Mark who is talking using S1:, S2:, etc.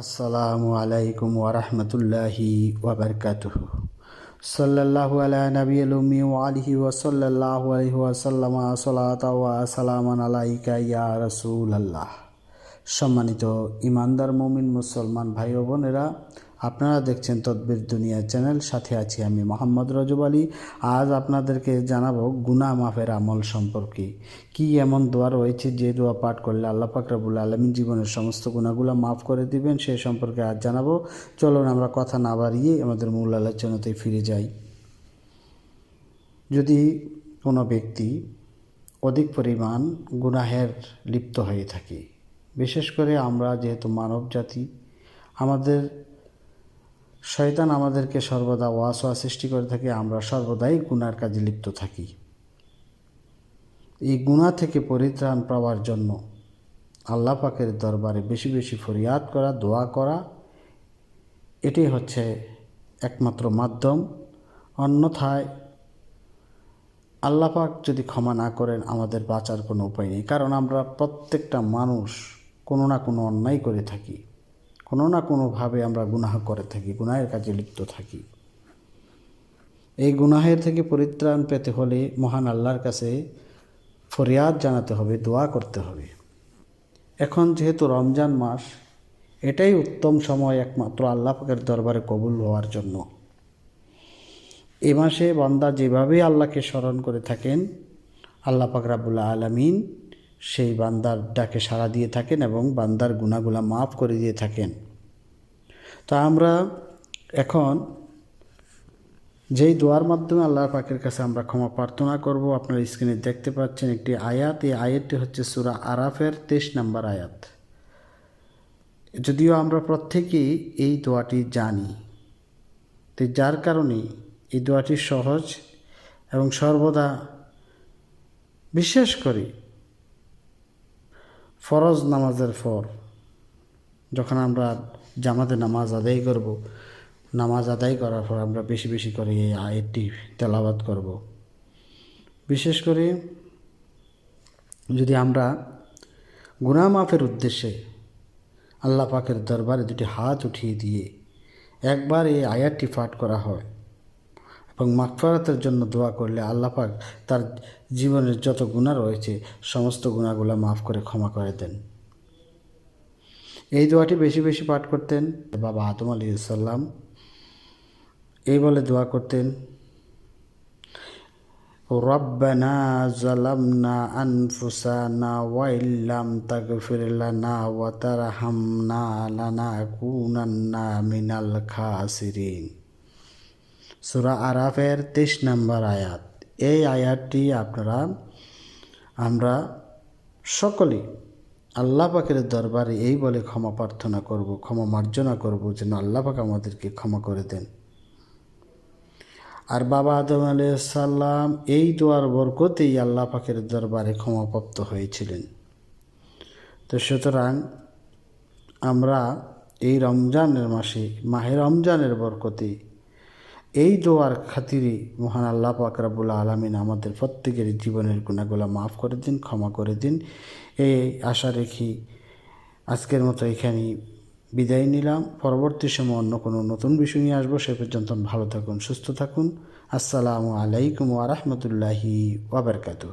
S1: আসসালামু আলাইকুম ওরহমতুল্লাহি ওবরকাত সাল্লাল্লাহু আলা নবিয়িল উম্মি ওয়া আলিহি ওয়া সাল্লাল্লাহু আলাইহি ওয়া সাল্লাম সালাতা ওয়া সালামান আলাইকা ইয়া রাসূলুল্লাহ। সম্মানিত ইমানদার মুমিন মুসলমান ভাই বোনেরা আপনারা দেখছেন তদ্বির দুনিয়া চ্যানেল, সাথে আছি আমি মোহাম্মদ রজব আলী। আজ আপনাদেরকে জানাব গুনা মাফের আমল সম্পর্কে। কি এমন দোয়া রয়েছে যে দোয়া পাঠ করলে আল্লাহ পাক রাবুল আলমী জীবনের সমস্ত গুণাগুলো মাফ করে দিবেন, সে সম্পর্কে আজ জানাব। চলুন আমরা কথা না বাড়িয়ে আমাদের মূল আলোচনাতে ফিরে যাই। যদি কোনো ব্যক্তি অধিক পরিমাণ গুনাহের লিপ্ত হয়ে থাকে, বিশেষ করে আমরা যেহেতু মানব জাতি আমাদের শয়তান আমাদেরকে সর্বদা ওয়াসোয়া সৃষ্টি করে থাকে, আমরা সর্বদাই গুনার কাজে লিপ্ত থাকি। এই গুণা থেকে পরিত্রাণ পাওয়ার জন্য আল্লাহ পাকের দরবারে বেশি বেশি ফরিয়াদ করা, দোয়া করা এটি হচ্ছে একমাত্র মাধ্যম। অন্যথায় আল্লাহ পাক যদি ক্ষমা না করেন, আমাদের বাঁচার কোনো উপায় নেই। কারণ আমরা প্রত্যেকটা মানুষ কোনো না কোনো অন্যায় করে থাকি। কোনো না কোনোভাবে আমরা গুনাহ করে থাকি, গুনাহের কাজে লিপ্ত থাকি। এই গুনাহের থেকে পরিত্রাণ পেতে হলে মহান আল্লাহর কাছে ফরিয়াদ জানাতে হবে, দোয়া করতে হবে। এখন যেহেতু রমজান মাস, এটাই উত্তম সময় একমাত্র আল্লাহ পাকের দরবারে কবুল হওয়ার জন্য। এ মাসে বান্দা যেভাবে আল্লাহকে স্মরণ করে থাকেন, আল্লাহ পাক রাবুল্লাহ আলমিন সেই বান্দার ডাকে সাড়া দিয়ে থাকেন এবং বান্দার গুণাগুলা মাফ করে দিয়ে থাকেন। তা আমরা এখন যেই দোয়ার মাধ্যমে আল্লাহ পাকের কাছে আমরা ক্ষমা প্রার্থনা করব, আপনার স্ক্রিনে দেখতে পাচ্ছেন একটি আয়াত। এই আয়াতটি হচ্ছে সুরা আরাফের তেইশ নম্বর আয়াত। যদিও আমরা প্রত্যেকেই এই দোয়াটি জানি, তো যার কারণে এই দোয়াটি সহজ এবং সর্বদা বিশেষ করে ফরজ নামাজের পর যখন আমরা জামাতে নামাজ আদায় করব, নামাজ আদায় করার পর আমরা বেশি বেশি করে এই আয়াতটি তেলাবাদ করব। বিশেষ করে যদি আমরা গুনাহ মাফের উদ্দেশ্যে আল্লাহ পাকের দরবারে দুটি হাত উঠিয়ে দিয়ে একবার এই আয়াতটি পাঠ করা হয় এবং মাকফারাতের জন্য দোয়া করলে আল্লাহ পাক তার জীবনের যত গুণা রয়েছে, সমস্ত গুণাগুলো মাফ করে ক্ষমা করে দেন। এই দোয়াটি বেশি বেশি পাঠ করতেন। বাবা আদম আলী সাল্লাম এই বলে দোয়া করতেন, রব্বানা জালামনা আনফুসানা ওয়াইল্লাম তাগফির লানা ওয়া তারহামনা লানাকুনান্না মিনাল খাসিরিন। সুরা আরাফের তেইশ নম্বর আয়াত। এই আয়াতটি আপনারা, আমরা সকলে আল্লাহ পাকের দরবারে এই বলে ক্ষমা প্রার্থনা করব, ক্ষমা মার্জনা করব যেন আল্লাহ পাক আমাদেরকে ক্ষমা করে দেন। আর বাবা আদম সাল্লাম এই দোয়ার বরকতেই আল্লাহ পাকের দরবারে ক্ষমাপ্রাপ্ত হয়েছিলেন। তো সুতরাং আমরা এই রমজানের মাসে, মাহে রমজানের বরকতে এই দোয়ার খাতিরে মহান আল্লাহ পাকরাবুল আলমিন আমাদের প্রত্যেকের জীবনের গুণাগুলো মাফ করে দিন, ক্ষমা করে দিন। এই আশা রেখি আজকের মতো এখানেই বিদায় নিলাম। পরবর্তী সময় অন্য কোনো নতুন বিষয় নিয়ে আসব। সে পর্যন্ত ভালো থাকুন, সুস্থ থাকুন। আসসালামু আলাইকুম ওয়ারহমতুল্লাহি ওবরকাতু